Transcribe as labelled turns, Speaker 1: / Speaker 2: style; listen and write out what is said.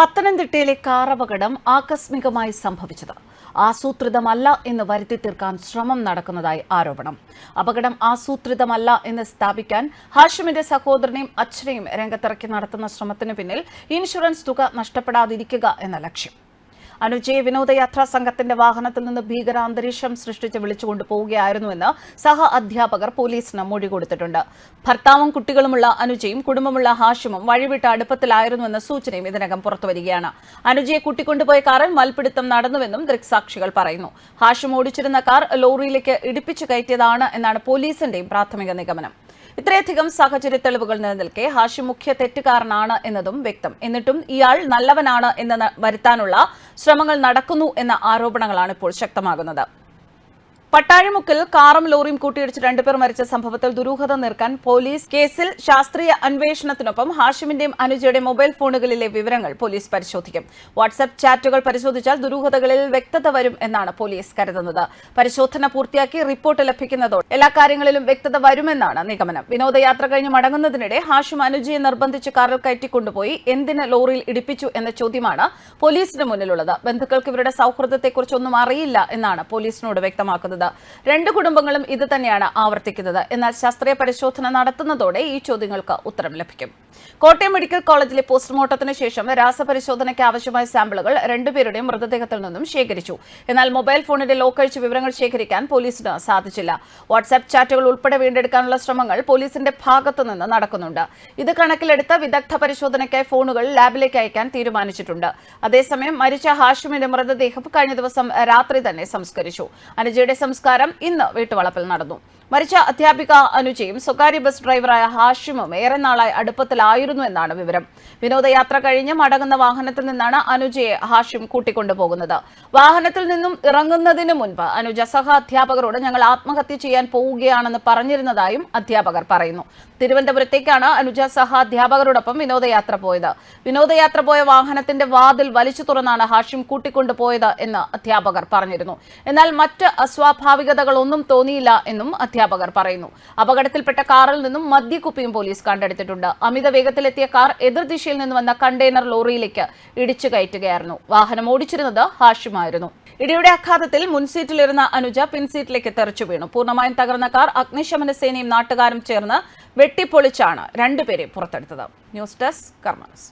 Speaker 1: പത്തനംതിട്ടയിലെ കാറപകടം ആകസ്മികമായി സംഭവിച്ചത്. ആസൂത്രിതമല്ല എന്ന് വരുത്തി തീർക്കാൻ ശ്രമം നടക്കുന്നതായി ആരോപണം. അപകടം ആസൂത്രിതമല്ല എന്ന് സ്ഥാപിക്കാൻ ഹാഷിമിന്റെ സഹോദരനെയും അച്ഛനെയും രംഗത്തിറക്കി നടത്തുന്ന ശ്രമത്തിനു പിന്നിൽ ഇൻഷുറൻസ് തുക നഷ്ടപ്പെടാതിരിക്കുക എന്ന ലക്ഷ്യം. അനുജയെ വിനോദയാത്രാ സംഘത്തിന്റെ വാഹനത്തിൽ നിന്ന് ഭീകരാന്തരീക്ഷം സൃഷ്ടിച്ച് വിളിച്ചുകൊണ്ട് പോവുകയായിരുന്നുവെന്ന് സഹ അധ്യാപകർ പോലീസിന് മൊഴി കൊടുത്തിട്ടുണ്ട്. ഭർത്താവും കുട്ടികളുമുള്ള അനുജയും കുടുംബമുള്ള ഹാഷിമും വഴിവിട്ട അടുപ്പത്തിലായിരുന്നുവെന്ന സൂചനയും ഇതിനകം പുറത്തുവരികയാണ്. അനുജയെ കൂട്ടിക്കൊണ്ടുപോയ കാറിൽ മൽപിടുത്തം നടന്നുവെന്നും ദൃക്സാക്ഷികൾ പറയുന്നു. ഹാഷിം ഓടിച്ചിരുന്ന കാർ ലോറിയിലേക്ക് ഇടിപ്പിച്ചു കയറ്റിയതാണ് എന്നാണ് പോലീസിന്റെയും പ്രാഥമിക നിഗമനം. ഇത്രയധികം സാഹചര്യ തെളിവുകൾ നിലനിൽക്കെ ഹാഷിം മുഖ്യ തെറ്റുകാരനാണ് എന്നതും വ്യക്തം. എന്നിട്ടും ഇയാൾ നല്ലവനാണ് എന്ന് വരുത്താനുള്ള ശ്രമങ്ങൾ നടക്കുന്നു എന്ന ആരോപണങ്ങളാണ് ഇപ്പോൾ ശക്തമാകുന്നത്. പട്ടാഴിമുക്കിൽ കാറും ലോറിയും കൂട്ടിയിടിച്ച് രണ്ടുപേർ മരിച്ച സംഭവത്തിൽ ദുരൂഹത നിർക്കാൻ പോലീസ് കേസിൽ ശാസ്ത്രീയ അന്വേഷണത്തിനൊപ്പം ഹാഷിമിന്റെയും അനുജയുടെയും മൊബൈൽ ഫോണുകളിലെ വിവരങ്ങൾ പോലീസ് പരിശോധിക്കും. വാട്സ്ആപ്പ് ചാറ്റുകൾ പരിശോധിച്ചാൽ ദുരൂഹതകളിൽ വ്യക്തത വരും എന്നാണ് പോലീസ് കരുതുന്നത്. പരിശോധന പൂർത്തിയാക്കി റിപ്പോർട്ട് ലഭിക്കുന്നതോടെ എല്ലാ കാര്യങ്ങളിലും വ്യക്തത വരുമെന്നാണ് നിഗമനം. വിനോദയാത്ര കഴിഞ്ഞ് മടങ്ങുന്നതിനിടെ ഹാഷിം അനുജയെ നിർബന്ധിച്ച് കാറിൽ കയറ്റിക്കൊണ്ടുപോയി എന്തിന് ലോറിയിൽ ഇടിപ്പിച്ചു എന്ന ചോദ്യമാണ് പോലീസിന് മുന്നിലുള്ളത്. ബന്ധുക്കൾക്ക് ഇവരുടെ സൗഹൃദത്തെക്കുറിച്ചൊന്നും അറിയില്ല എന്നാണ് പോലീസിനോട് വ്യക്തമാക്കുന്നത്. രണ്ട് കുടുംബങ്ങളും ഇത് തന്നെയാണ് ആവർത്തിക്കുന്നത്. എന്നാൽ ശാസ്ത്രീയ പരിശോധന നടത്തുന്നതോടെ ഈ ചോദ്യങ്ങൾക്ക് ഉത്തരം ലഭിക്കും. കോട്ടയം മെഡിക്കൽ കോളേജിലെ പോസ്റ്റ്മോർട്ടത്തിന് ശേഷം രാസപരിശോധനയ്ക്ക് ആവശ്യമായ സാമ്പിളുകൾ രണ്ടുപേരുടെയും മൃതദേഹത്തിൽ നിന്നും ശേഖരിച്ചു. എന്നാൽ മൊബൈൽ ഫോണിന്റെ ലോക്കഴിച്ച് വിവരങ്ങൾ ശേഖരിക്കാൻ പോലീസിന് സാധിച്ചില്ല. വാട്സ്ആപ്പ് ചാറ്റുകൾ ഉൾപ്പെടെ വീണ്ടെടുക്കാനുള്ള ശ്രമങ്ങൾ പോലീസിന്റെ ഭാഗത്തുനിന്ന് നടക്കുന്നുണ്ട്. ഇത് കണക്കിലെടുത്ത് വിദഗ്ധ പരിശോധനയ്ക്കായി ഫോണുകൾ ലാബിലേക്ക് അയക്കാൻ തീരുമാനിച്ചിട്ടുണ്ട്. അതേസമയം മരിച്ച ഹാഷിമിന്റെ മൃതദേഹം കഴിഞ്ഞ ദിവസം രാത്രി തന്നെ സംസ്കരിച്ചു. അനുജയുടെ സംസ്കാരം ഇന്ന് വീട്ടുവളപ്പിൽ നടന്നു. മരിച്ച അധ്യാപിക അനുജയും സ്വകാര്യ ബസ് ഡ്രൈവറായ ഹാഷിമും ഏറെ നാളായി അടുപ്പത്തിലായിരുന്നു എന്നാണ് വിവരം. വിനോദയാത്ര കഴിഞ്ഞ് മടങ്ങുന്ന വാഹനത്തിൽ നിന്നാണ് അനുജയെ ഹാഷിം കൂട്ടിക്കൊണ്ടുപോകുന്നത്. വാഹനത്തിൽ നിന്നും ഇറങ്ങുന്നതിന് മുൻപ് അനുജ സഹ അധ്യാപകരോട് ഞങ്ങൾ ആത്മഹത്യ ചെയ്യാൻ പോവുകയാണെന്ന് പറഞ്ഞിരുന്നതായും അധ്യാപകർ പറയുന്നു. തിരുവനന്തപുരത്തേക്കാണ് അനുജ സഹ അധ്യാപകരോടൊപ്പം വിനോദയാത്ര പോയത്. വിനോദയാത്ര പോയ വാഹനത്തിന്റെ വാതിൽ വലിച്ചു തുറന്നാണ് ഹാഷിം കൂട്ടിക്കൊണ്ടുപോയത് എന്ന് അധ്യാപകർ പറഞ്ഞിരുന്നു. എന്നാൽ മറ്റ് അസ്വാഭാവികതകളൊന്നും തോന്നിയില്ല എന്നും അധ്യാപകർ പറയുന്നു. അപകടത്തിൽപ്പെട്ട കാറിൽ നിന്നും മദ്യക്കുപ്പിയും പോലീസ് കണ്ടെടുത്തിട്ടുണ്ട്. അമിത വേഗത്തിലെത്തിയ കാർ എതിർദിശയിൽ നിന്ന് വന്ന കണ്ടെയ്നർ ലോറിയിലേക്ക് ഇടിച്ചു കയറ്റുകയായിരുന്നു. വാഹനം ഓടിച്ചിരുന്നത് ഹാഷിമായിരുന്നു. ഇടിയുടെ ആഘാതത്തിൽ മുൻസീറ്റിലിരുന്ന അനുജ പിൻസീറ്റിലേക്ക് തെറിച്ചു വീണു. പൂർണമായും തകർന്ന കാർ അഗ്നിശമന സേനയും നാട്ടുകാരും ചേർന്ന് വെട്ടിപ്പൊളിച്ചാണ് രണ്ടുപേരെ പുറത്തെടുത്തത്. News desk കർമ്മസ്